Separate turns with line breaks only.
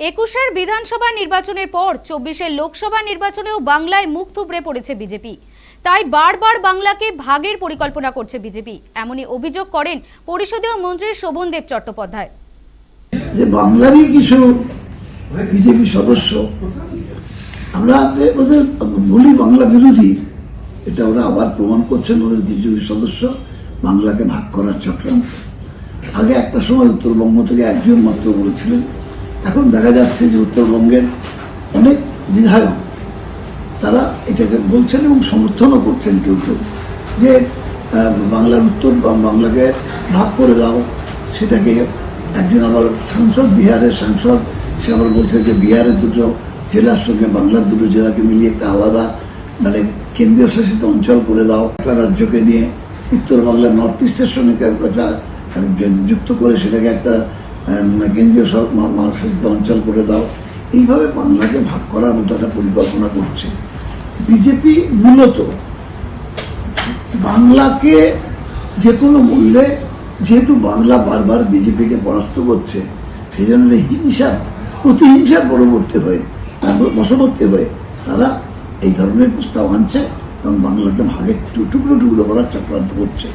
একুশের বিধানসভা নির্বাচনের পর চব্বিশের লোকসভা নির্বাচনেও বাংলায় মুখ থুবড়ে পড়েছে বিজেপি। তাই বারবার বাংলাকে ভাগের পরিকল্পনা করছে বিজেপি। এমনই অভিযোগ করেন পরিষদীয় মন্ত্রী শোভনদেব চট্টোপাধ্যায়।
যে বাংলারই কিছু বিজেপি সদস্য, আমরা ওদের বলি বাংলা বিরোধী, এটা ওরা আবার প্রমাণ করছেন ওদের কিছু সদস্য, বাংলাকে ভাগ করার চক্রান্ত। আগে একটা সময় উত্তরবঙ্গ থেকে একজন মাত্র বলেছিলেন এখন দেখা যাচ্ছে যে উত্তরবঙ্গের অনেক বিধায়ক, তারা এটাকে বলছেন এবং সমর্থনও করছেন কেউ কেউ, যে বাংলার উত্তর বা বাংলাকে ভাগ করে দাও, সেটাকে একজন আবার সাংসদ, বিহারের সাংসদ, সে আবার বলছে যে বিহারের দুটো জেলার সঙ্গে বাংলার দুটো জেলাকে মিলিয়ে একটা আলাদা মানে কেন্দ্রীয় শাসিত অঞ্চল করে দাও। একটা রাজ্যকে নিয়ে উত্তর বাংলার নর্থ ইস্টের সঙ্গে যুক্ত করে সেটাকে একটা কেন্দ্রীয় শাসিত অঞ্চল করে দাও, এইভাবে বাংলাকে ভাগ করার মতো একটা পরিকল্পনা করছে। বিজেপি মূলত বাংলাকে যে কোনো মূল্যে, যেহেতু বাংলা বারবার বিজেপিকে পরাস্ত করছে সেই জন্য হিংসা প্রতিহিংসার পরবর্তী হয়ে বশবর্তী হয়ে, তারা এই ধরনের প্রস্তাব আনছে এবং বাংলাকে ভাগে টুকরো টুকরো করার চক্রান্ত করছে।